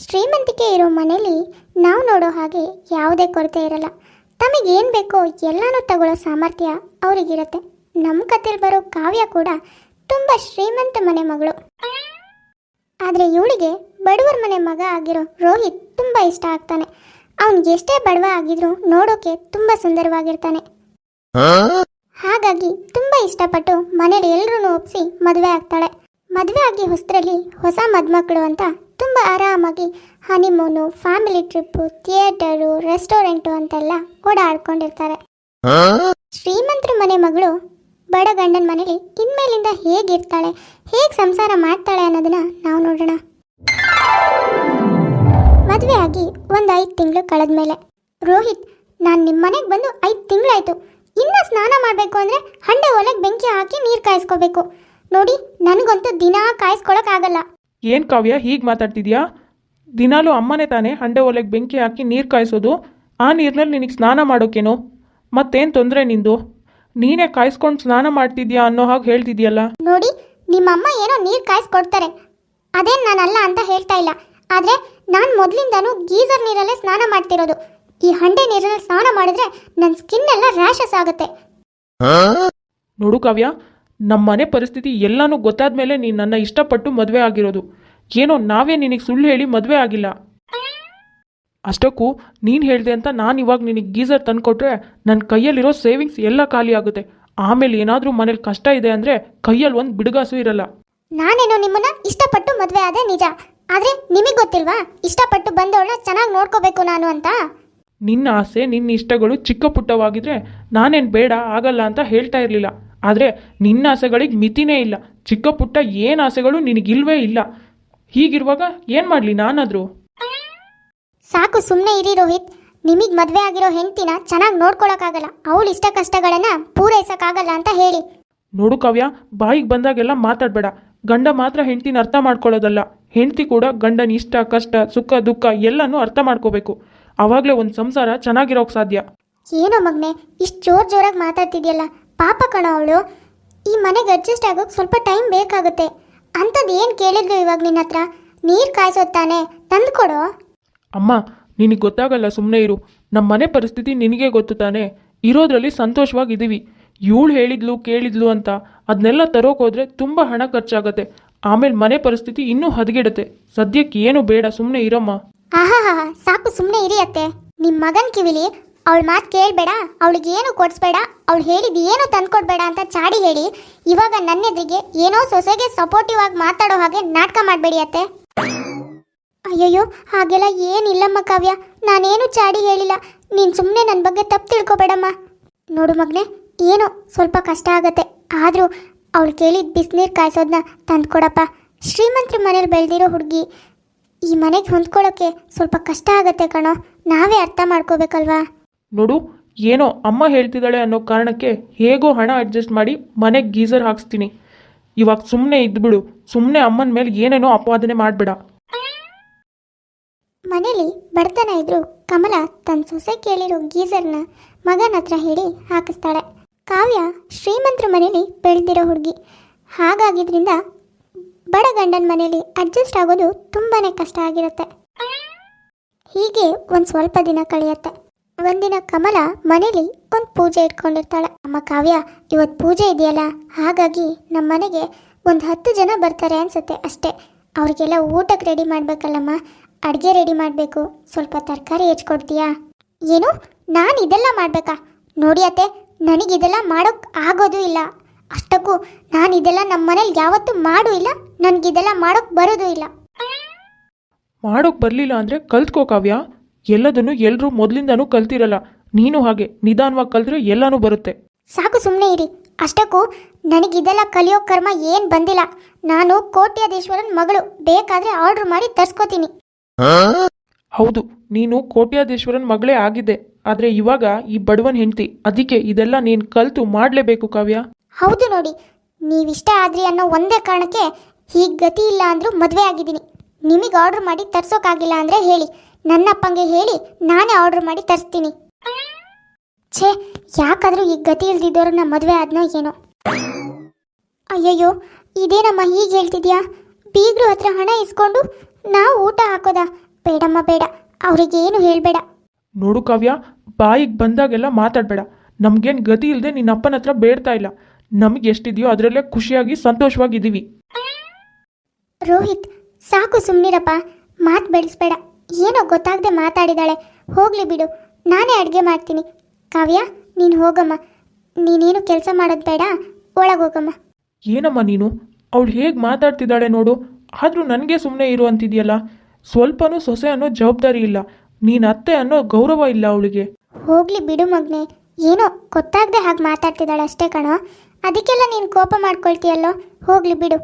ಶ್ರೀಮಂತಿಕೆ ಇರೋ ಮನೇಲಿ ನಾವು ನೋಡೋ ಹಾಗೆ ಯಾವುದೇ ಕೊರತೆ ಇರಲ್ಲ. ತಮಗೇನು ಬೇಕೋ ಎಲ್ಲನೂ ತಗೊಳ್ಳೋ ಸಾಮರ್ಥ್ಯ ಅವರಿಗಿರತ್ತೆ. ನಮ್ಮ ಕತೆಲಿ ಬರೋ ಕಾವ್ಯ ಕೂಡ ತುಂಬ ಶ್ರೀಮಂತ ಮನೆ ಮಗಳು. ಆದರೆ ಇವಳಿಗೆ ಬಡವರ ಮನೆ ಮಗ ಆಗಿರೋ ರೋಹಿತ್ ತುಂಬ ಇಷ್ಟ ಆಗ್ತಾನೆ. ಅವನಿಗೆ ಎಷ್ಟೇ ಬಡವ ಆಗಿದ್ರು ನೋಡೋಕೆ ತುಂಬ ಸುಂದರವಾಗಿರ್ತಾನೆ. ಹಾಗಾಗಿ ತುಂಬ ಇಷ್ಟಪಟ್ಟು ಮನೇಲಿ ಎಲ್ಲರೂ ಒಪ್ಪಿಸಿ ಮದುವೆ ಆಗ್ತಾಳೆ. ಮದುವೆ ಆಗಿ ಹೊಸದ್ರಲ್ಲಿ ಹೊಸ ಮದ್ಮಕ್ಕಳು ಅಂತ ತುಂಬ ಆರಾಮಾಗಿ honeymoon family trip theatre restaurant ಅಂತೆಲ್ಲ ಓಡಾಡ್ಕೊಂಡಿರ್ತಾರೆ. ಶ್ರೀಮಂತರ ಮನೆ ಮಗಳು ಬಡ ಗಂಡನ ಮನೇಲಿ ಇನ್ಮೇಲಿಂದ ಹೇಗಿರ್ತಾಳೆ ಹೇಗೆ ಸಂಸಾರ ಮಾಡ್ತಾಳೆ ಅನ್ನೋದನ್ನ ನಾವು ನೋಡೋಣ. ಮದುವೆ ಆಗಿ ಒಂದು ಐದು ತಿಂಗಳು ಕಳೆದ ಮೇಲೆ ರೋಹಿತ್ ನಾನು ನಿಮ್ಮ ಮನೆಗೆ ಬಂದು ಐದು ತಿಂಗಳಾಯ್ತು. ಇನ್ನೂ ಸ್ನಾನ ಮಾಡಬೇಕು ಅಂದರೆ ಹಂಡೆ ಒಲೆಗೆ ಬೆಂಕಿ ಹಾಕಿ ನೀರು ಕಾಯಿಸ್ಕೋಬೇಕು. ನೋಡಿ ನನಗಂತೂ ದಿನ ಕಾಯಿಸ್ಕೊಳಕ್ಕಾಗಲ್ಲ ಏನು ಕಾವ್ಯ? ಹೀಗೆ ಮಾತಾಡ್ತಿದ್ಯಾ? ದಿನಾಲೂ ಅಮ್ಮನೇ ತಾನೇ ಹಂಡೆ ಒಲೆಗೆ ಬೆಂಕಿ ಹಾಕಿ ನೀರು ಕಾಯಿಸೋದು. ಆ ನೀರಿನಲ್ಲಿ ನಿನಗೆ ಸ್ನಾನ ಮಾಡೋಕ್ಕೇನು ಮತ್ತೇನು ತೊಂದರೆ ನಿಂದು? ನೀನೇ ಕಾಯಿಸ್ಕೊಂಡು ಸ್ನಾನ ಮಾಡ್ತಿದ್ಯಾ ಅನ್ನೋ ಹಾಗೆ ಹೇಳ್ತಿದ್ಯಲ್ಲ? ನೋಡಿ ನಿಮ್ಮಮ್ಮ ಏನೋ ನೀರು ಕಾಯಿಸ್ಕೊಡ್ತಾರೆ. ಅದೇನು ನಾನಲ್ಲ ಅಂತ ಹೇಳ್ತಾ ಇಲ್ಲ. ಆದರೆ ನಾನು ಮೊದಲಿಂದನೂ ಗೀಸರ್ ನೀರಲ್ಲೇ ಸ್ನಾನ ಮಾಡ್ತಿರೋದು. ಈ ಹಂಡೆ ನೀರಲ್ಲಿ ಸ್ನಾನ ಮಾಡಿದ್ರೆ ನನ್ನ ಸ್ಕಿನ್ ಎಲ್ಲ ರ್ಯಾಷಸ್ ಆಗುತ್ತೆ. ನೋಡು ಕಾವ್ಯ ನಮ್ಮ ಮನೆ ಪರಿಸ್ಥಿತಿ ಎಲ್ಲನೂ ಗೊತ್ತಾದ ಮೇಲೆ ನೀನು ನನ್ನ ಇಷ್ಟಪಟ್ಟು ಮದುವೆ ಆಗಿರೋದು. ಏನೋ ನಾವೇ ನಿನಗೆ ಸುಳ್ಳು ಹೇಳಿ ಮದುವೆ ಆಗಿಲ್ಲ. ಅಷ್ಟಕ್ಕೂ ನೀನು ಹೇಳಿದೆ ಅಂತ ನಾನು ಇವಾಗ ನಿನಗೆ ಗೀಸರ್ ತಂದುಕೊಟ್ರೆ ನನ್ನ ಕೈಯಲ್ಲಿರೋ ಸೇವಿಂಗ್ಸ್ ಎಲ್ಲ ಖಾಲಿ ಆಗುತ್ತೆ. ಆಮೇಲೆ ಏನಾದರೂ ಮನೇಲಿ ಕಷ್ಟ ಇದೆ ಅಂದರೆ ಕೈಯಲ್ಲಿ ಒಂದು ಬಿಡುಗಾಸು ಇರಲ್ಲ. ನಾನೇನೋ ನಿಮ್ಮನ್ನ ಇಷ್ಟಪಟ್ಟು ಮದುವೆ ಆದೆ ನಿಜ. ಆದರೆ ನಿಮಗೆ ಗೊತ್ತಿಲ್ವಾ? ಇಷ್ಟಪಟ್ಟು ಬಂದವಳನ್ನ ಚೆನ್ನಾಗಿ ನೋಡ್ಕೋಬೇಕು ನಾನು ಅಂತ. ನಿನ್ನ ಆಸೆ ನಿನ್ನ ಇಷ್ಟಗಳು ಚಿಕ್ಕ ಪುಟ್ಟವಾಗಿದ್ರೆ ನಾನೇನು ಬೇಡ ಆಗಲ್ಲ ಅಂತ ಹೇಳ್ತಾ ಇರಲಿಲ್ಲ. ಆದರೆ ನಿನ್ನ ಆಸೆಗಳಿಗೆ ಮಿತಿನೇ ಇಲ್ಲ. ಚಿಕ್ಕ ಪುಟ್ಟ ಏನು ಆಸೆಗಳು ನಿನಗಿಲ್ವೇ ಇಲ್ಲ. ಹೀಗಿರುವಾಗ ಏನು ಮಾಡಲಿ ನಾನಾದರೂ? ಸಾಕು ಸುಮ್ಮನೆ ಇರಿ ರೋಹಿತ್. ನಿಮಗೆ ಮದುವೆ ಆಗಿರೋ ಹೆಂಡತಿನ ಚೆನ್ನಾಗಿ ನೋಡ್ಕೊಳಕ್ಕಾಗಲ್ಲ. ಅವಳು ಇಷ್ಟ ಕಷ್ಟಗಳನ್ನ ಪೂರೈಸೋಕ್ಕಾಗಲ್ಲ ಅಂತ ಹೇಳಿ. ನೋಡು ಕಾವ್ಯ ಬಾಯಿಗೆ ಬಂದಾಗೆಲ್ಲ ಮಾತಾಡಬೇಡ. ಗಂಡ ಮಾತ್ರ ಹೆಂಡ್ತಿನ ಅರ್ಥ ಮಾಡ್ಕೊಳ್ಳೋದಲ್ಲ. ಹೆಂಡತಿ ಕೂಡ ಗಂಡನ ಇಷ್ಟ ಕಷ್ಟ ಸುಖ ದುಃಖ ಎಲ್ಲನೂ ಅರ್ಥ ಮಾಡ್ಕೋಬೇಕು. ಆವಾಗಲೇ ಒಂದು ಸಂಸಾರ ಚೆನ್ನಾಗಿರೋಕೆ ಸಾಧ್ಯ. ಏನೋ ಮಗ್ನೆ ಇಷ್ಟು ಜೋರ್ ಜೋರಾಗಿ ಮಾತಾಡ್ತಿದ್ಯಲ್ಲ. ಪಾಪ ಕಣ ಅವಳು. ಈ ಮನೆಗೆ ಅಡ್ಜಸ್ಟ್ ಆಗೋಕೆ ಸ್ವಲ್ಪ ಟೈಮ್ ಬೇಕಾಗುತ್ತೆ. ಅಂಥದ್ದು ಏನು ಕೇಳಿದ್ಲು ಇವಾಗ ನಿನ್ನ ಹತ್ರ? ನೀರು ಕಾಯಿಸೋದು ತಾನೆ ಕೊಡು. ಅಮ್ಮ ನಿನಗೆ ಗೊತ್ತಾಗಲ್ಲ ಸುಮ್ಮನೆ ಇರು. ನಮ್ಮ ಮನೆ ಪರಿಸ್ಥಿತಿ ನಿನಗೆ ಗೊತ್ತು ತಾನೆ. ಇರೋದ್ರಲ್ಲಿ ಸಂತೋಷವಾಗಿದ್ದೀವಿ. ಇವಳು ಹೇಳಿದ್ಲು ಕೇಳಿದ್ಲು ಅಂತ. ಅದನ್ನೆಲ್ಲ ತರೋಕೆ ಹೋದ್ರೆ ತುಂಬ ಹಣ ಖರ್ಚಾಗತ್ತೆ. ಆಮೇಲೆ ಮನೆ ಪರಿಸ್ಥಿತಿ ಇನ್ನೂ ಹದಗೆಡುತ್ತೆ. ಸದ್ಯಕ್ಕೆ ಏನು ಬೇಡ ಸುಮ್ಮನೆ ಇರಮ್ಮ. ಆಹಾ ಸಾಕು ಸುಮ್ಮನೆ ಇರಿ ಅತ್ತೆ. ನಿಮ್ಮ ಮಗನ ಕಿವಿಲಿ ಅವಳ ಮಾತು ಕೇಳಬೇಡ, ಅವಳಿಗೆ ಏನು ಕೊಡಿಸ್ಬೇಡ, ಅವಳು ಹೇಳಿದ್ದು ಏನು ತಂದ್ಕೊಡ್ಬೇಡ ಅಂತ ಚಾಡಿ ಹೇಳಿ, ಇವಾಗ ನನ್ನ ಎದುರಿಗೆ ಏನೋ ಸೊಸೆಗೆ ಸಪೋರ್ಟಿವ್ ಆಗಿ ಮಾತಾಡೋ ಹಾಗೆ ನಾಟಕ ಮಾಡಬೇಡಿ ಅತ್ತೆ. ಅಯ್ಯಯ್ಯೋ, ಹಾಗೆಲ್ಲ ಏನಿಲ್ಲಮ್ಮ ಕಾವ್ಯ, ನಾನೇನು ಚಾಡಿ ಹೇಳಿಲ್ಲ, ನೀನು ಸುಮ್ಮನೆ ನನ್ನ ಬಗ್ಗೆ ತಪ್ಪು ತಿಳ್ಕೊಬೇಡಮ್ಮ. ನೋಡು ಮಗನೆ, ಏನೋ ಸ್ವಲ್ಪ ಕಷ್ಟ ಆಗತ್ತೆ, ಆದರೂ ಅವಳು ಕೇಳಿದ ಬಿಸಿನೀರು ಕಾಯಿಸೋದನ್ನ ತಂದ್ಕೊಡಪ್ಪ. ಶ್ರೀಮಂತರ ಮನೇಲಿ ಬೆಳೆದಿರೋ ಹುಡುಗಿ ಈ ಮನೆಗೆ ಹೊಂದ್ಕೊಳ್ಳೋಕ್ಕೆ ಸ್ವಲ್ಪ ಕಷ್ಟ ಆಗತ್ತೆ ಕಣೋ, ನಾವೇ ಅರ್ಥ ಮಾಡ್ಕೋಬೇಕಲ್ವಾ? ನೋಡು, ಏನೋ ಅಮ್ಮ ಹೇಳ್ತಿದ್ದಾಳೆ ಅನ್ನೋ ಕಾರಣಕ್ಕೆ ಹೇಗೋ ಹಣ ಅಡ್ಜಸ್ಟ್ ಮಾಡಿ ಮನೆಗೆ ಗೀಸರ್ ಹಾಕ್ಸ್ತೀನಿ. ಇವಾಗ ಸುಮ್ಮನೆ ಇದ್ಬಿಡು ಸುಮ್ಮನೆ ಅಮ್ಮನ ಮೇಲೆ ಏನೇನೋ ಅಪವಾದನೆ ಮಾಡಬೇಡ. ಮನೆಯಲ್ಲಿ ಬಡತನ ಇದ್ರು ಕಮಲ ತನ್ನ ಸೊಸೆ ಕೇಳಿರೋ ಗೀಸರ್ನ ಮಗನ ಹತ್ರ ಹೇಳಿ ಹಾಕಿಸ್ತಾಳೆ. ಕಾವ್ಯ ಶ್ರೀಮಂತರ ಮನೇಲಿ ಬೆಳೆದಿರೋ ಹುಡುಗಿ. ಹಾಗಾಗಿದ್ರಿಂದ ಬಡ ಗಂಡನ ಮನೇಲಿ ಅಡ್ಜಸ್ಟ್ ಆಗೋದು ತುಂಬಾ ಕಷ್ಟ ಆಗಿರುತ್ತೆ. ಹೀಗೆ ಒಂದು ಸ್ವಲ್ಪ ದಿನ ಕಳೆಯುತ್ತೆ. ಒಂದಿನ ಕಮಲ ಮನೇಲಿ ಒಂದು ಪೂಜೆ ಇಟ್ಕೊಂಡಿರ್ತಾಳೆ. ಅಮ್ಮ ಕಾವ್ಯ ಇವತ್ತು ಪೂಜೆ ಇದೆಯಲ್ಲ? ಹಾಗಾಗಿ ನಮ್ಮ ಮನೆಗೆ ಒಂದು ಹತ್ತು ಜನ ಬರ್ತಾರೆ ಅನ್ಸುತ್ತೆ ಅಷ್ಟೇ. ಅವ್ರಿಗೆಲ್ಲ ಊಟಕ್ಕೆ ರೆಡಿ ಮಾಡಬೇಕಲ್ಲಮ್ಮ? ಅಡುಗೆ ರೆಡಿ ಮಾಡಬೇಕು. ಸ್ವಲ್ಪ ತರಕಾರಿ ಹೆಚ್ಕೊಡ್ತೀಯಾ? ಏನು? ನಾನು ಇದೆಲ್ಲ ಮಾಡಬೇಕಾ? ನೋಡಿ ಅತ್ತೆ ನನಗಿದೆಲ್ಲ ಮಾಡೋಕ್ಕೆ ಆಗೋದು ಇಲ್ಲ. ಅಷ್ಟಕ್ಕೂ ನಾನು ಇದೆಲ್ಲ ನಮ್ಮ ಮನೇಲಿ ಯಾವತ್ತೂ ಮಾಡು ಇಲ್ಲ. ನನಗಿದೆಲ್ಲ ಮಾಡೋಕ್ಕೆ ಬರೋದು ಇಲ್ಲ. ಮಾಡೋಕೆ ಬರಲಿಲ್ಲ ಅಂದರೆ ಕಲ್ತ್ಕೋ ಕಾವ್ಯ. ಎಲ್ಲದನ್ನು ಎಲ್ಲರೂ ಮೊದಲಿಂದನೂ ಕಲ್ತಿರಲ್ಲ. ನೀನು ಹಾಗೆ ನಿಧಾನವಾಗಿ ಕಲ್ತ್ರೆ ಎಲ್ಲನೂ ಬರುತ್ತೆ. ಸಾಕು ಸುಮ್ಮನೆ ಇರಿ. ಅಷ್ಟಕ್ಕೂ ನನಗಿದೆಲ್ಲ ಕಲಿಯೋ ಕರ್ಮ ಏನು ಬಂದಿಲ್ಲ. ನಾನು ಕೋಟ್ಯಾಧೀಶ್ವರನ ಮಗಳು. ಬೇಕಾದ್ರೆ ಆರ್ಡರ್ ಮಾಡಿ ತರ್ಸ್ಕೊತೀನಿ. ಹೌದು ನೀನು ಕೋಟ್ಯಾಧೀಶ್ವರನ್ ಮಗಳೇ ಆಗಿದೆ ಆದರೆ ಇವಾಗ ಈ ಬಡವನ್ ಹೆಂಡತಿ ಅದಕ್ಕೆ ಇದೆಲ್ಲ ನೀನು ಕಲ್ತು ಮಾಡಲೇಬೇಕು ಕಾವ್ಯ. ಹೌದು ನೋಡಿ ನೀವಿಷ್ಟ ಆದ್ರಿ ಅನ್ನೋ ಒಂದೇ ಕಾರಣಕ್ಕೆ ಹೀಗೆ ಗತಿ ಇಲ್ಲ ಅಂದ್ರೂ ಮದುವೆ ಆಗಿದ್ದೀನಿ. ನಿಮಗೆ ಆರ್ಡರ್ ಮಾಡಿ ತರ್ಸೋಕ್ಕಾಗಿಲ್ಲ ಅಂದರೆ ಹೇಳಿ. ನನ್ನ ಅಪ್ಪಂಗೆ ಹೇಳಿ ನಾನೇ ಆರ್ಡರ್ ಮಾಡಿ ತರಿಸ್ತೀನಿ. ಛೇ ಯಾಕಾದರೂ ಈ ಗತಿ ಇಲ್ದಿದ್ದವ್ರನ್ನ ಮದುವೆ ಆದ್ನೋ ಏನೋ. ಅಯ್ಯಯ್ಯೋ ಇದೇನಮ್ಮ ಹೀಗೆ ಹೇಳ್ತಿದ್ಯಾ? ಬೀಗ್ರು ಹತ್ರ ಹಣ ಇಸ್ಕೊಂಡು ನಾವು ಊಟ ಹಾಕೋದಾ? ಬೇಡಮ್ಮ ಬೇಡ. ಅವರಿಗೇನು ಹೇಳಬೇಡ. ನೋಡು ಕಾವ್ಯ ಬಾಯಿಗೆ ಬಂದಾಗೆಲ್ಲ ಮಾತಾಡಬೇಡ. ನಮ್ಗೇನು ಗತಿ ಇಲ್ಲದೆ ನಿನ್ನ ಅಪ್ಪನ ಹತ್ರ ಬೇಡ್ತಾ ಇಲ್ಲ. ನಮ್ಗೆ ಎಷ್ಟಿದೆಯೋ ಅದರಲ್ಲೇ ಖುಷಿಯಾಗಿ ಸಂತೋಷವಾಗಿದ್ದೀವಿ. ರೋಹಿತ್ ಸಾಕು ಸುಮ್ಮನಿರಪ್ಪ ಮಾತು ಬೆಳೆಸ್ಬೇಡ. ಏನೋ ಗೊತ್ತಾಗದೆ ಮಾತಾಡಿದಾಳೆ. ಹೋಗ್ಲಿ ಬಿಡು ನಾನೇ ಅಡುಗೆ ಮಾಡ್ತೀನಿ. ಕಾವ್ಯ ನೀನು ಹೋಗಮ್ಮ. ನೀನೇನು ಕೆಲಸ ಮಾಡೋದು ಬೇಡ ಒಳಗೋಗಮ್ಮ ಏನಮ್ಮ ನೀನು? ಅವಳು ಹೇಗೆ ಮಾತಾಡ್ತಿದ್ದಾಳೆ ನೋಡು. ಆದರೂ ನನಗೆ ಸುಮ್ಮನೆ ಇರು ಅಂತಿದೆಯಲ್ಲ. ಸ್ವಲ್ಪನೂ ಸೊಸೆ ಅನ್ನೋ ಜವಾಬ್ದಾರಿ ಇಲ್ಲ. ನೀನು ಅತ್ತೆ ಅನ್ನೋ ಗೌರವ ಇಲ್ಲ ಅವಳಿಗೆ. ಹೋಗ್ಲಿ ಬಿಡು ಮಗ್ನೆ. ಏನೋ ಗೊತ್ತಾಗದೆ ಹಾಗೆ ಮಾತಾಡ್ತಿದ್ದಾಳೆ ಅಷ್ಟೇ ಕಣೋ. ಅದಕ್ಕೆಲ್ಲ ನೀನು ಕೋಪ ಮಾಡ್ಕೊಳ್ತೀಯಲ್ಲೋ? ಹೋಗ್ಲಿ ಬಿಡು.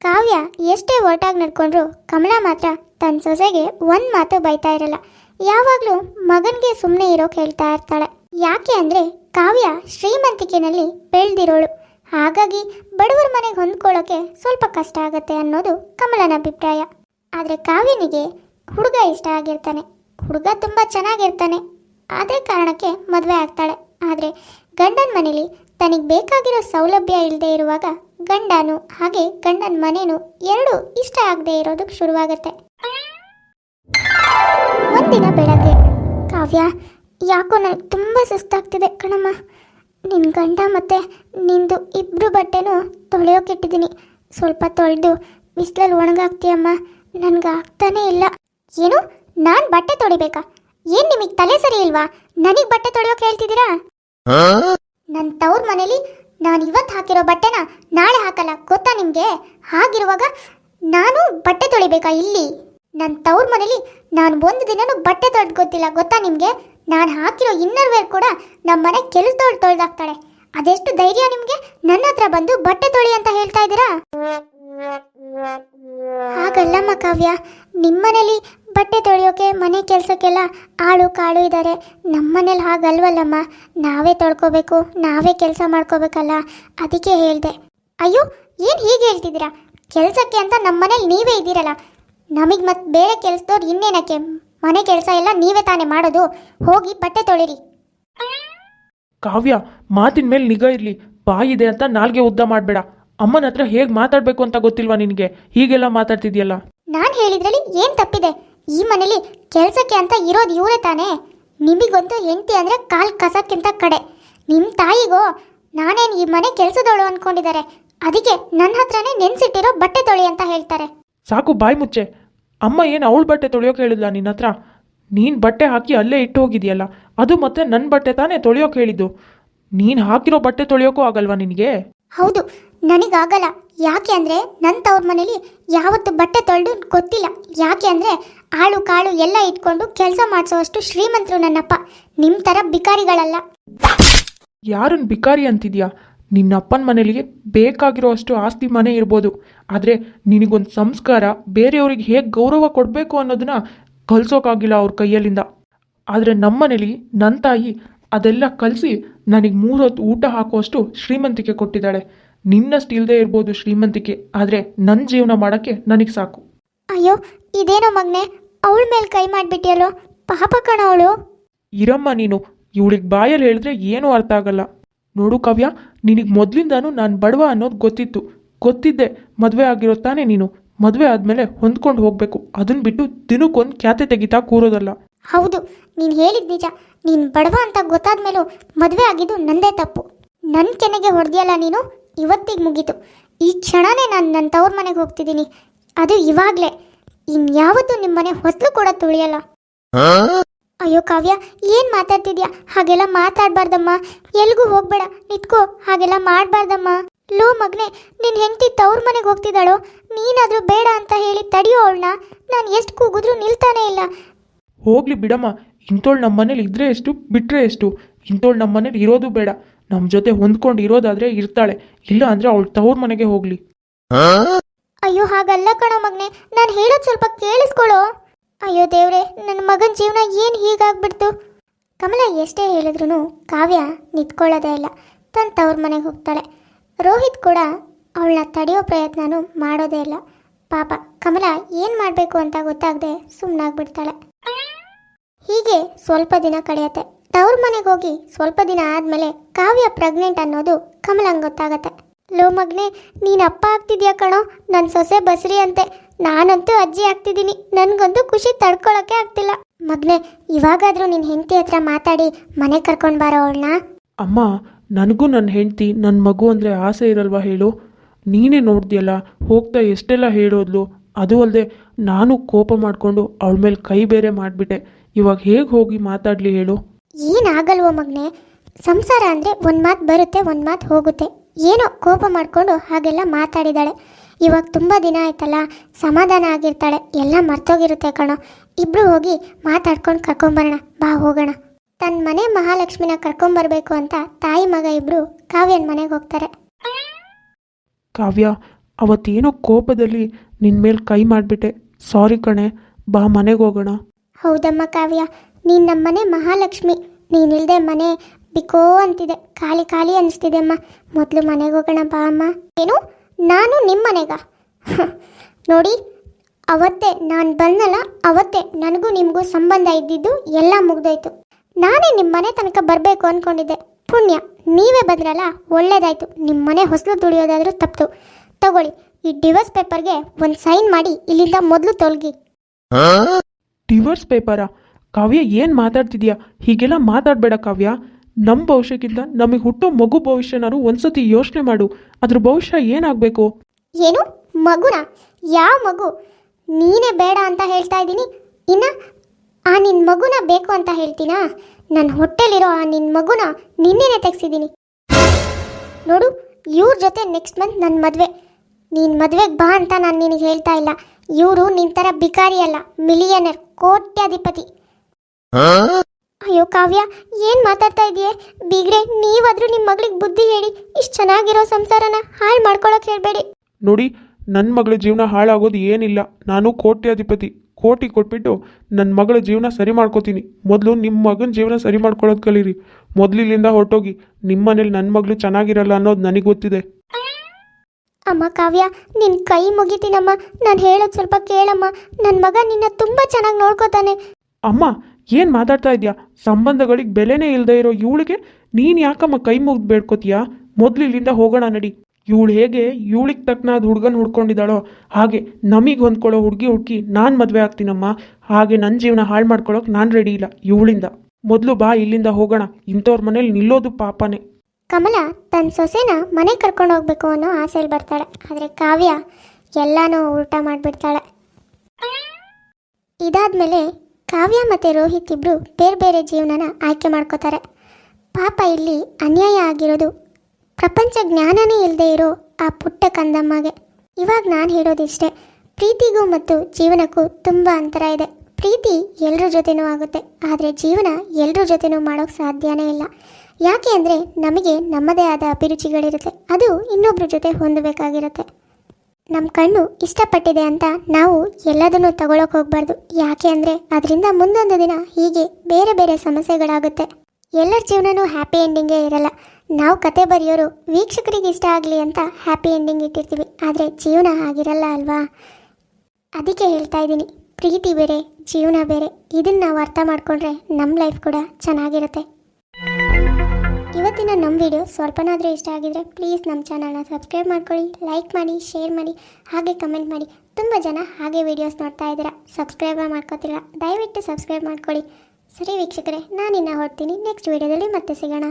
ಕಾವ್ಯ ಎಷ್ಟೇ ಒಟ್ಟಾಗಿ ನಡ್ಕೊಂಡ್ರು ಕಮಲ ಮಾತ್ರ ತನ್ನ ಸೊಸೆಗೆ ಒಂದು ಮಾತು ಬೈತಾ ಇರಲ್ಲ. ಯಾವಾಗಲೂ ಮಗನಿಗೆ ಸುಮ್ಮನೆ ಇರೋಕೆ ಹೇಳ್ತಾ ಇರ್ತಾಳೆ. ಯಾಕೆ ಅಂದರೆ ಕಾವ್ಯ ಶ್ರೀಮಂತಿಕೆನಲ್ಲಿ ಬೆಳೆದಿರೋಳು. ಹಾಗಾಗಿ ಬಡವರ ಮನೆಗೆ ಹೊಂದ್ಕೊಳ್ಳೋಕೆ ಸ್ವಲ್ಪ ಕಷ್ಟ ಆಗುತ್ತೆ ಅನ್ನೋದು ಕಮಲನ ಅಭಿಪ್ರಾಯ. ಆದರೆ ಕಾವ್ಯನಿಗೆ ಹುಡುಗ ಇಷ್ಟ ಆಗಿರ್ತಾನೆ. ಹುಡುಗ ತುಂಬ ಚೆನ್ನಾಗಿರ್ತಾನೆ. ಅದೇ ಕಾರಣಕ್ಕೆ ಮದುವೆ ಆಗ್ತಾಳೆ. ಆದರೆ ಗಂಡನ ಮನೇಲಿ ತನಗೆ ಬೇಕಾಗಿರೋ ಸೌಲಭ್ಯ ಇಲ್ಲದೆ ಇರುವಾಗ ಗಂಡನು ಹಾಗೆ ಗಂಡನ ಮನೇನು ಎರಡೂ ಇಷ್ಟ ಆಗದೆ ಇರೋದಕ್ಕೆ ಶುರುವಾಗತ್ತೆ. ಒಂದಿನ ಬೆಳಗ್ಗೆ, ಕಾವ್ಯ, ಯಾಕೋ ನನಗೆ ತುಂಬ ಸುಸ್ತಾಗ್ತಿದೆ ಕಣಮ್ಮ. ನಿನ್ನ ಗಂಡ ಮತ್ತೆ ನಿಂದು ಇಬ್ಬರು ಬಟ್ಟೆನೂ ತೊಳೆಯೋಕಿಟ್ಟಿದ್ದೀನಿ ಸ್ವಲ್ಪ ತೊಳೆದು ಬಿಸಿಲಲ್ಲಿ ಒಣಗಾಗ್ತೀಯಮ್ಮ ನನಗೆ ಆಗ್ತಾನೇ ಇಲ್ಲ. ಏನು? ನಾನು ಬಟ್ಟೆ ತೊಳಿಬೇಕಾ? ಏನು ನಿಮಗೆ ತಲೆ ಸರಿ ಇಲ್ವಾ? ನನಗೆ ಬಟ್ಟೆ ತೊಳೆಯೋಕೆ ಹೇಳ್ತಿದ್ದೀರಾ? ನನ್ನ ತವ್ರ ಮನೇಲಿ ನಾನು ಇವತ್ತು ಹಾಕಿರೋ ಬಟ್ಟೆನ ನಾಳೆ ಹಾಕಲ್ಲ, ಗೊತ್ತಾ ನಿಮಗೆ? ಹಾಗಿರುವಾಗ ನಾನು ಬಟ್ಟೆ ತೊಳಿಬೇಕಾ ಇಲ್ಲಿ? ನನ್ನ ತವ್ರ ಮನೇಲಿ ನಾನು ಒಂದು ದಿನನೂ ಬಟ್ಟೆ ತೊಳೆದು ಗೊತ್ತಿಲ್ಲ, ಗೊತ್ತಾ ನಿಮಗೆ? ನಾನು ಹಾಕಿರೋ ಇನ್ನರ್ ವೇರ್ ಕೂಡ ನಮ್ಮ ಮನೆ ಕೆಲಸದವಳು ತೊಳೆದಾಕ್ತಾಳೆ. ಅದೆಷ್ಟು ಧೈರ್ಯ ನಿಮಗೆ? ನನ್ನ ಹತ್ರ ಬಂದು ಬಟ್ಟೆ ತೊಳಿ ಅಂತ ಹೇಳ್ತಾ ಇದ್ದೀರಾ? ಹಾಗಲ್ಲಮ್ಮ ಕಾವ್ಯ ನಿಮ್ಮನೇಲಿ ಬಟ್ಟೆ ತೊಳೆಯೋಕೆ, ಮನೆ ಕೆಲಸಕ್ಕೆಲ್ಲ ಆಳು ಕಾಳು ಇದ್ದಾರೆ ನಮ್ಮನೇಲಿ ಹಾಗಲ್ವಲ್ಲಮ್ಮ? ನಾವೇ ತೊಳ್ಕೊಬೇಕು, ನಾವೇ ಕೆಲಸ ಮಾಡ್ಕೋಬೇಕಲ್ಲ? ಅದಕ್ಕೆ ಹೇಳಿದೆ. ಅಯ್ಯೋ, ಏನು ಹೀಗೆ ಹೇಳ್ತಿದ್ದೀರಾ? ಕೆಲಸಕ್ಕೆ ಅಂತ ನಮ್ಮನೇಲಿ ನೀವೇ ಇದ್ದೀರಲ್ಲ ನಮಗೆ ಮತ್ತೆ ಬೇರೆ ಕೆಲಸದವ್ರು ಇನ್ನೇನಕ್ಕೆ? ಮನೆ ಕೆಲಸ ಎಲ್ಲ ನೀವೇ ತಾನೇ ಮಾಡೋದು. ಹೋಗಿ ಬಟ್ಟೆ ತೊಳಿರಿ. ಕಾವ್ಯ ಮಾತಿನ ಮೇಲೆ ನಿಗಾ ಇರಲಿ. ಬಾಯಿದೆ ಅಂತ ನಾಲ್ಗೆ ಉದ್ದ ಮಾಡಬೇಡ. ಅಮ್ಮನ ಹತ್ರ ಹೇಗೆ ಮಾತಾಡಬೇಕು ಅಂತ ಗೊತ್ತಿಲ್ವಾ ನಿನಗೆ? ಹೀಗೆಲ್ಲ ಮಾತಾಡ್ತಿದ್ಯಲ್ಲ? ನಾನು ಹೇಳಿದ್ರಲ್ಲಿ ಏನು ತಪ್ಪಿದೆ? ಈ ಮನೇಲಿ ಕೆಲಸಕ್ಕೆ ಅಂತ ಇರೋದು ಇವರೇ ತಾನೇ? ನಿಮಗೊಂದು ಹೆಂಡತಿ ಅಂದರೆ ಕಾಲು ಕಸಕ್ಕಿಂತ ಕಡೆ. ನಿಮ್ಮ ತಾಯಿಗೋ ನಾನೇನು ಈ ಮನೆ ಕೆಲಸದವಳು ಅಂದ್ಕೊಂಡಿದ್ದಾರೆ ಅದಕ್ಕೆ ನನ್ನ ಹತ್ರನೇ ನೆನ್ಸಿಟ್ಟಿರೋ ಬಟ್ಟೆ ತೊಳಿ ಅಂತ ಹೇಳ್ತಾರೆ. ಸಾಕು ಬಾಯಿ ಮುಚ್ಚೆ. ಅಮ್ಮ ಏನು ಅವಳ ಬಟ್ಟೆ ತೊಳೆಯೋಕೆ ಹೇಳಿದ್ಲ ನಿನ್ನ ಹತ್ರ? ನೀನು ಬಟ್ಟೆ ಹಾಕಿ ಅಲ್ಲೇ ಇಟ್ಟು ಹೋಗಿದೆಯಲ್ಲ ಅದು ಮತ್ತೆ ನನ್ನ ಬಟ್ಟೆ ತಾನೇ ತೊಳೆಯೋಕೆ ಹೇಳಿದ್ದು. ನೀನು ಹಾಕಿರೋ ಬಟ್ಟೆ ತೊಳೆಯೋಕ್ಕೂ ಆಗಲ್ವಾ ನಿನಗೆ? ಹೌದು ನನಗಾಗಲ್ಲ. ಯಾಕೆ ಅಂದರೆ ನನ್ನ ತವ್ರ ಮನೇಲಿ ಯಾವತ್ತು ಬಟ್ಟೆ ತೊಳೆದು ಗೊತ್ತಿಲ್ಲ. ಯಾಕೆ ಅಂದರೆ ಆಳು ಕಾಳು ಎಲ್ಲ ಇಟ್ಕೊಂಡು ಕೆಲಸ ಮಾಡಿಸೋವಷ್ಟು ಶ್ರೀಮಂತರು ನನ್ನಪ್ಪ. ನಿಮ್ಮ ಥರ ಬಿಕಾರಿಗಳಲ್ಲ. ಯಾರನ್ನು ಬಿಕಾರಿ ಅಂತಿದ್ಯಾ? ನಿನ್ನಪ್ಪನ ಮನೇಲಿ ಬೇಕಾಗಿರೋ ಅಷ್ಟು ಆಸ್ತಿ ಮನೆ ಇರ್ಬೋದು. ಆದರೆ ನಿನಗೊಂದು ಸಂಸ್ಕಾರ ಬೇರೆಯವ್ರಿಗೆ ಹೇಗೆ ಗೌರವ ಕೊಡಬೇಕು ಅನ್ನೋದನ್ನ ಕಲಿಸೋಕ್ಕಾಗಿಲ್ಲ ಅವ್ರ ಕೈಯಲ್ಲಿಂದ. ಆದರೆ ನಮ್ಮನೇಲಿ ನನ್ನ ತಾಯಿ ಅದೆಲ್ಲ ಕಲಿಸಿ ನನಗೆ ಮೂರು ಹೊತ್ತು ಊಟ ಹಾಕುವಷ್ಟು ಶ್ರೀಮಂತಿಕೆ ಕೊಟ್ಟಿದ್ದಾಳೆ. ನಿನ್ನಷ್ಟು ಇಲ್ಲದೆ ಇರ್ಬೋದು ಶ್ರೀಮಂತಿಕೆ ಆದರೆ ನನ್ನ ಜೀವನ ಮಾಡೋಕ್ಕೆ ನನಗೆ ಸಾಕು. ಅಯ್ಯೋ ಇದೇನೋ ಮಗ್ನೆ ಅವಳ ಮೇಲೆ ಕೈ ಮಾಡಿಬಿಟ್ಟಿಯಲ್ಲೋ ಪಾಪ ಕಣ ಅವಳು. ಇರಮ್ಮ ನೀನು ಇವಳಿಗೆ ಬಾಯಲ್ಲಿ ಹೇಳಿದ್ರೆ ಏನೂ ಅರ್ಥ ಆಗಲ್ಲ. ನೋಡು ಕವ್ಯ ನಿನಗೆ ಮೊದಲಿಂದಾನು ನಾನು ಬಡವ ಅನ್ನೋದು ಗೊತ್ತಿತ್ತು. ಗೊತ್ತಿದ್ದೆ ಮದುವೆ ಆಗಿರೋ ತಾನೇ ನೀನು. ಮದುವೆ ಆದಮೇಲೆ ಹೊಂದ್ಕೊಂಡು ಹೋಗಬೇಕು. ಅದನ್ನ ಬಿಟ್ಟು ದಿನಕ್ಕೊಂದು ಖ್ಯಾತೆ ತೆಗಿತಾ ಕೂರೋದಲ್ಲ. ಹೌದು, ನೀನು ಹೇಳಿದ ನಿಜ. ನೀನು ಬಡವ ಅಂತ ಗೊತ್ತಾದ ಮೇಲೂ ಮದುವೆ ಆಗಿದ್ದು ನಂದೇ ತಪ್ಪು. ನನ್ನ ಕೆನೆಗೆ ಹೊಡೆದಿಯಲ್ಲ ನೀನು? ಇವತ್ತಿಗೆ ಮುಗೀತು. ಈ ಕ್ಷಣನೇ ನಾನು ನನ್ನ ತವ್ರ ಮನೆಗೆ ಹೋಗ್ತಿದ್ದೀನಿ. ಅದು ಇವಾಗಲೇ. ಇನ್ಯಾವತ್ತೂ ನಿಮ್ಮ ಮನೆ ಹೊಸಲು ಕೂಡ ತುಳಿಯಲ್ಲ. ಅಯ್ಯೋ ಕಾವ್ಯ, ಏನು ಮಾತಾಡ್ತಿದ್ಯಾ? ಹಾಗೆಲ್ಲ ಮಾತಾಡಬಾರ್ದಮ್ಮ. ಎಲ್ಗೂ ಹೋಗ್ಬೇಡ. ನಿತ್ಕೋ, ಹಾಗೆಲ್ಲ ಮಾಡಬಾರ್ದಮ್ಮ. ಲೋ ಮಗ್ನೆ ನಿನ್ನ ಹೆಂಡತಿ ತವ್ರ ಮನೆಗೆ ಹೋಗ್ತಿದ್ದಾಳೋ? ನೀನಾದರೂ ಬೇಡ ಅಂತ ಹೇಳಿ ತಡಿಯೋ ಅವಳನ್ನ ನಾನು ಎಷ್ಟು ಕೂಗಿದ್ರು ನಿಲ್ತಾನೇ ಇಲ್ಲ. ಹೋಗ್ಲಿ ಬಿಡಮ್ಮ ಇಂಥೋಳು ನಮ್ಮ ಮನೇಲಿ ಇದ್ರೆ ಎಷ್ಟು ಬಿಟ್ಟರೆ ಎಷ್ಟು? ಇಂಥೋಳು ನಮ್ಮ ಮನೇಲಿ ಇರೋದು ಬೇಡ. ನಮ್ಮ ಜೊತೆ ಹೊಂದ್ಕೊಂಡು ಇರೋದಾದ್ರೆ ಇರ್ತಾಳೆ. ಇಲ್ಲ ಅಂದರೆ ಅವಳು ತವ್ರ ಮನೆಗೆ ಹೋಗಲಿ. ಅಯ್ಯೋ ಹಾಗಲ್ಲ ಕಣೋ ಮಗನೆ. ನಾನು ಹೇಳೋದು ಸ್ವಲ್ಪ ಕೇಳಿಸ್ಕೊಳ್ಳೋ ಅಯ್ಯೋ ದೇವ್ರೆ ನನ್ನ ಮಗನ ಜೀವನ ಏನು ಹೀಗಾಗ್ಬಿಡ್ತು? ಕಮಲ ಎಷ್ಟೇ ಹೇಳಿದ್ರು ಕಾವ್ಯ ನಿಂತ್ಕೊಳ್ಳೋದೇ ಇಲ್ಲ. ತನ್ನ ತವ್ರ ಮನೆಗೆ ಹೋಗ್ತಾಳೆ. ರೋಹಿತ್ ಕೂಡ ಅವಳನ್ನ ತಡೆಯೋ ಪ್ರಯತ್ನನೂ ಮಾಡೋದೇ ಇಲ್ಲ. ಪಾಪ, ಕಮಲ ಏನು ಮಾಡಬೇಕು ಅಂತ ಗೊತ್ತಾಗದೆ ಸುಮ್ಮನಾಗ್ಬಿಡ್ತಾಳೆ ಹೀಗೆ ಸ್ವಲ್ಪ ದಿನ ಕಳೆಯತ್ತೆ. ತವ್ರ ಮನೆಗೆ ಹೋಗಿ ಸ್ವಲ್ಪ ದಿನ ಆದಮೇಲೆ ಕಾವ್ಯ ಪ್ರೆಗ್ನೆಂಟ್ ಅನ್ನೋದು ಕಮಲಂಗೆ ಗೊತ್ತಾಗತ್ತೆ. ಲೋ ಮಗ್ನೆ, ನೀನು ಅಪ್ಪ ಆಗ್ತಿದ್ಯಾ ಕಣೋ? ನನ್ನ ಸೊಸೆ ಬಸ್ರಿ ಅಂತೆ. ನಾನಂತೂ ಅಜ್ಜಿ ಆಗ್ತಿದ್ದೀನಿ. ನನಗಂತೂ ಖುಷಿ ತಡ್ಕೊಳಕ್ಕೆ ಆಗ್ತಿಲ್ಲ. ಮಗ್ನೆ, ಇವಾಗಾದರೂ ನಿನ್ನ ಹೆಂಡತಿ ಹತ್ರ ಮಾತಾಡಿ ಮನೆ ಕರ್ಕೊಂಡು ಬಾರೋ ಅವಳನ್ನ? ಅಮ್ಮ ನನಗೂ ನನ್ನ ಹೆಂಡತಿ, ನನ್ನ ಮಗು ಅಂದರೆ ಆಸೆ ಇರಲ್ವಾ ಹೇಳು? ನೀನೇ ನೋಡ್ದಿಯಲ್ಲ, ಹೋಗ್ತಾ ಎಷ್ಟೆಲ್ಲ ಹೇಳೋದ್ಲು? ಅದು ಅಲ್ಲದೆ ನಾನು ಕೋಪ ಮಾಡಿಕೊಂಡು ಅವಳ ಮೇಲೆ ಕೈ ಬೇರೆ ಮಾಡಿಬಿಟ್ಟೆ. ಇವಾಗ ಹೇಗೆ ಹೋಗಿ ಮಾತಾಡಲಿ ಹೇಳು? ಏನಾಗಲ್ವೋ ಮಗ್ನೆ, ಸಂಸಾರ ಅಂದರೆ ಒಂದು ಮಾತು ಬರುತ್ತೆ, ಒಂದು ಮಾತು ಹೋಗುತ್ತೆ. ಏನೋ ಕೋಪ ಮಾಡಿಕೊಂಡು ಹಾಗೆಲ್ಲ ಮಾತಾಡಿದಾಳೆ. ಇವಾಗ ತುಂಬ ದಿನ ಆಯ್ತಲ್ಲ, ಸಮಾಧಾನ ಆಗಿರ್ತಾಳೆ, ಎಲ್ಲ ಮರ್ತೋಗಿರುತ್ತೆ ಕಣೋ. ಇಬ್ಬರು ಹೋಗಿ ಮಾತಾಡ್ಕೊಂಡು ಕರ್ಕೊಂಬರೋಣ, ಬಾ ಹೋಗೋಣ. ತನ್ನ ಮನೆ ಮಹಾಲಕ್ಷ್ಮಿನ ಕರ್ಕೊಂಬರ್ಬೇಕು ಅಂತ ತಾಯಿ ಮಗ ಇಬ್ರು ಕಾವ್ಯನ ಮನೆಗೆ ಹೋಗ್ತಾರೆ. ಕಾವ್ಯ ಅವತ್ತೇನೋ ಕೋಪದಲ್ಲಿ ನಿನ್ನ ಮೇಲೆ ಕೈ ಮಾಡಿಬಿಟ್ಟೆ. ಸಾರಿ ಕಣೆ ಬಾ ಮನೆಗೆ ಹೋಗೋಣ. ಹೌದಮ್ಮ ಕಾವ್ಯ ನೀನು ನಮ್ಮನೆ ಮಹಾಲಕ್ಷ್ಮಿ ನೀನಿಲ್ದೆ ಮನೆ ಬಿಕೋ ಅಂತಿದೆ. ಖಾಲಿ ಖಾಲಿ ಅನಿಸ್ತಿದೆ ಅಮ್ಮ ಮೊದಲು ಮನೆಗೆ ಹೋಗೋಣ ಬಾ ಅಮ್ಮ. ಏನು? ನಾನು ನಿಮ್ಮ ಮನೆಗ? ನೋಡಿ ಅವತ್ತೇ ನಾನು ಬಂದಲ್ಲ ಅವತ್ತೇ ನನಗೂ ನಿಮಗೂ ಸಂಬಂಧ ಇದ್ದಿದ್ದು ಎಲ್ಲ ಮುಗ್ದೋಯ್ತು. ನಾನೇ ನಿಮ್ಮ ಮನೆ ತನಕ ಬರಬೇಕು ಅಂದ್ಕೊಂಡಿದ್ದೆ ಪುಣ್ಯ ನೀವೇ ಬಂದ್ರಲ್ಲ? ಒಳ್ಳೇದಾಯ್ತು. ನಿಮ್ಮ ಮನೆ ಹೊಸಲು ತುಳಿಯೋದಾದ್ರೂ ತಪ್ಪು. ತಗೊಳ್ಳಿ ಈ ಡಿವೋರ್ಸ್ ಪೇಪರ್ಗೆ ಒಂದು ಸೈನ್ ಮಾಡಿ ಇಲ್ಲಿಂದ ಮೊದಲು ತೊಲಗಿ ಡಿವೋರ್ಸ್ ಪೇಪರಾ? ಕಾವ್ಯ ಏನು ಮಾತಾಡ್ತಿದ್ಯಾ? ಹೀಗೆಲ್ಲ ಮಾತಾಡಬೇಡ ಕಾವ್ಯ. ನಮ್ಮ ಭವಿಷ್ಯಕ್ಕಿಂತ ನಮಗೆ ಹುಟ್ಟೋ ಮಗು ಭವಿಷ್ಯನಾರು ಒಂದ್ಸತಿ ಯೋಚನೆ ಮಾಡು. ಅದ್ರ ಭವಿಷ್ಯ ಏನಾಗಬೇಕು? ಏನು? ಮಗುನ? ಯಾವ ಮಗು? ನೀನೇ ಬೇಡ ಅಂತ ಹೇಳ್ತಾ ಇದ್ದೀನಿ. ಇನ್ನ ಆ ನಿನ್ನ ಮಗುನ ಬೇಕು ಅಂತ ಹೇಳ್ತೀನಾ? ನನ್ನ ಹೊಟ್ಟೆಲಿರೋ ಆ ನಿನ್ನ ಮಗುನ ನಿನ್ನೆನೆ ತೆಗ್ಸಿದ್ದೀನಿ. ನೋಡು ಇವ್ರ ಜೊತೆ ನೆಕ್ಸ್ಟ್ ಮಂತ್ ನನ್ನ ಮದುವೆ. ನೀನು ಮದುವೆಗೆ ಬಾ ಅಂತ ನಾನು ನಿನಗೆ ಹೇಳ್ತಾ ಇಲ್ಲ. ಇವರು ನಿನ್ನ ಥರ ಬಿಕಾರಿ ಅಲ್ಲ ಮಿಲಿಯನರ್ ಕೋಟ್ಯಾಧಿಪತಿ. ಅಯ್ಯೋ ಕಾವ್ಯ ಏನು ಮಾತಾಡ್ತಾ ಇದೆಯೇ ಬೀಗ್ರೆ ನೀವಾದ್ರೂ ನಿಮ್ಮ ಮಗಳಿಗೆ ಬುದ್ಧಿ ಹೇಳಿ ಇಷ್ಟು ಚೆನ್ನಾಗಿರೋ ಸಂಸಾರನ ಹಾಳು ಮಾಡ್ಕೊಳಕ್ಕೆ ಹೇಳಬೇಡಿ. ನೋಡಿ ನನ್ನ ಮಗಳ ಜೀವನ ಹಾಳಾಗೋದು ಏನಿಲ್ಲ. ನಾನು ಕೋಟ್ಯಾಧಿಪತಿ. ಕೋಟಿ ಕೊಟ್ಬಿಟ್ಟು ನನ್ನ ಮಗಳ ಜೀವನ ಸರಿ ಮಾಡ್ಕೋತೀನಿ. ಮೊದಲು ನಿಮ್ಮ ಮಗನ ಜೀವನ ಸರಿ ಮಾಡ್ಕೊಳ್ಳೋದು ಕಲೀರಿ. ಮೊದಲಿಲ್ಲಿಂದ ಹೊರಟೋಗಿ ನಿಮ್ಮ ಮನೇಲಿ ನನ್ನ ಮಗಳು ಚೆನ್ನಾಗಿರಲ್ಲ ಅನ್ನೋದು ನನಗೆ ಗೊತ್ತಿದೆ. ಅಮ್ಮ ಕಾವ್ಯ ನಿನ್ನ ಕೈ ಮುಗಿತೀನಮ್ಮ. ನಾನು ಹೇಳೋದು ಸ್ವಲ್ಪ ಕೇಳಮ್ಮ. ನನ್ನ ಮಗ ನಿನ್ನ ತುಂಬ ಚೆನ್ನಾಗಿ ನೋಡ್ಕೋತಾನೆ. ಅಮ್ಮ ಏನು ಮಾತಾಡ್ತಾ ಇದೆಯಾ? ಸಂಬಂಧಗಳಿಗೆ ಬೆಲೆನೇ ಇಲ್ಲದೆ ಇರೋ ಇವಳಿಗೆ ನೀನು ಯಾಕಮ್ಮ ಕೈ ಮುಗಿದು ಬೇಡ್ಕೋತೀಯಾ? ಮೊದಲು ಇಲ್ಲಿಂದ ಹೋಗೋಣ ನಡಿ. ಇವಳು ಹೇಗೆ ಇವಳಿಗೆ ತಕ್ಕನಾದ ಹುಡುಗನ ಹುಡ್ಕೊಂಡಿದ್ದಾಳೋ ಹಾಗೆ ನಮಗೆ ಹೊಂದ್ಕೊಳ್ಳೋ ಹುಡುಗಿ ಹುಡುಕಿ ನಾನು ಮದುವೆ ಆಗ್ತೀನಮ್ಮ. ಹಾಗೆ ನನ್ನ ಜೀವನ ಹಾಳು ಮಾಡ್ಕೊಳ್ಳೋಕೆ ನಾನು ರೆಡಿ ಇಲ್ಲ ಇವಳಿಂದ. ಮೊದಲು ಬಾ ಇಲ್ಲಿಂದ ಹೋಗೋಣ. ಇಂಥವ್ರ ಮನೇಲಿ ನಿಲ್ಲೋದು ಪಾಪನೇ. ಕಮಲ ತನ್ನ ಸೊಸೆನ ಮನೆ ಕರ್ಕೊಂಡು ಹೋಗ್ಬೇಕು ಅನ್ನೋ ಆಸೆಯಲ್ಲಿ ಬರ್ತಾಳೆ. ಆದರೆ ಕಾವ್ಯ ಎಲ್ಲನೂ ಊಟ ಮಾಡಿಬಿಡ್ತಾಳೆ. ಇದಾದ್ಮೇಲೆ ಕಾವ್ಯ ಮತ್ತು ರೋಹಿತ್ ಇಬ್ಬರು ಬೇರೆ ಬೇರೆ ಜೀವನನ ಆಯ್ಕೆ ಮಾಡ್ಕೋತಾರೆ. ಪಾಪ ಇಲ್ಲಿ ಅನ್ಯಾಯ ಆಗಿರೋದು ಪ್ರಪಂಚ ಜ್ಞಾನನೇ ಇಲ್ಲದೆ ಇರೋ ಆ ಪುಟ್ಟ ಕಂದಮ್ಮಗೆ. ಇವಾಗ ನಾನು ಹೇಳೋದಿಷ್ಟೇ, ಪ್ರೀತಿಗೂ ಮತ್ತು ಜೀವನಕ್ಕೂ ತುಂಬ ಅಂತರ ಇದೆ. ಪ್ರೀತಿ ಎಲ್ಲರ ಜೊತೆನೂ ಆಗುತ್ತೆ, ಆದರೆ ಜೀವನ ಎಲ್ಲರ ಜೊತೆನೂ ಮಾಡೋಕ್ಕೆ ಸಾಧ್ಯನೇ ಇಲ್ಲ. ಯಾಕೆ ಅಂದರೆ ನಮಗೆ ನಮ್ಮದೇ ಆದ ಅಭಿರುಚಿಗಳಿರುತ್ತೆ, ಅದು ಇನ್ನೊಬ್ಬರ ಜೊತೆ ಹೊಂದಬೇಕಾಗಿರುತ್ತೆ. ನಮ್ಮ ಕಣ್ಣು ಇಷ್ಟಪಟ್ಟಿದೆ ಅಂತ ನಾವು ಎಲ್ಲದನ್ನು ತಗೊಳಕ್ಕೆ ಹೋಗಬಾರ್ದು. ಯಾಕೆ ಅಂದರೆ ಅದರಿಂದ ಮುಂದೊಂದು ದಿನ ಹೀಗೆ ಬೇರೆ ಬೇರೆ ಸಮಸ್ಯೆಗಳಾಗುತ್ತೆ. ಎಲ್ಲರ ಜೀವನನೂ ಹ್ಯಾಪಿ ಎಂಡಿಂಗೇ ಇರಲ್ಲ. ನಾವು ಕತೆ ಬರೆಯೋರು ವೀಕ್ಷಕರಿಗೆ ಇಷ್ಟ ಆಗಲಿ ಅಂತ ಹ್ಯಾಪಿ ಎಂಡಿಂಗ್ ಇಟ್ಟಿರ್ತೀವಿ. ಆದರೆ ಜೀವನ ಆಗಿರಲ್ಲ ಅಲ್ವಾ? ಅದಕ್ಕೆ ಹೇಳ್ತಾ ಇದ್ದೀನಿ, ಪ್ರೀತಿ ಬೇರೆ, ಜೀವನ ಬೇರೆ. ಇದನ್ನು ನಾವು ಅರ್ಥ ಮಾಡಿಕೊಂಡ್ರೆ ನಮ್ಮ ಲೈಫ್ ಕೂಡ ಚೆನ್ನಾಗಿರುತ್ತೆ. ಇವತ್ತಿನ ನಮ್ಮ ವಿಡಿಯೋ ಸ್ವಲ್ಪನಾದರೂ ಇಷ್ಟ ಆಗಿದ್ರೆ ಪ್ಲೀಸ್ ನಮ್ಮ ಚಾನಲ್ನ ಸಬ್ಸ್ಕ್ರೈಬ್ ಮಾಡ್ಕೊಳ್ಳಿ ಲೈಕ್ ಮಾಡಿ ಶೇರ್ ಮಾಡಿ, ಹಾಗೆ ಕಮೆಂಟ್ ಮಾಡಿ. ತುಂಬ ಜನ ಹಾಗೆ ವೀಡಿಯೋಸ್ ನೋಡ್ತಾ ಇದ್ದೀರಾ. ಸಬ್ಸ್ಕ್ರೈಬ್ ಮಾಡ್ಕೋತಿಲ್ಲ ದಯವಿಟ್ಟು ಸಬ್ಸ್ಕ್ರೈಬ್ ಮಾಡ್ಕೊಳ್ಳಿ. ಸರಿ ವೀಕ್ಷಕರೇ, ನಾನಿನ್ನ ಹೊಡ್ತೀನಿ ನೆಕ್ಸ್ಟ್ ವಿಡಿಯೋದಲ್ಲಿ ಮತ್ತೆ ಸಿಗೋಣ.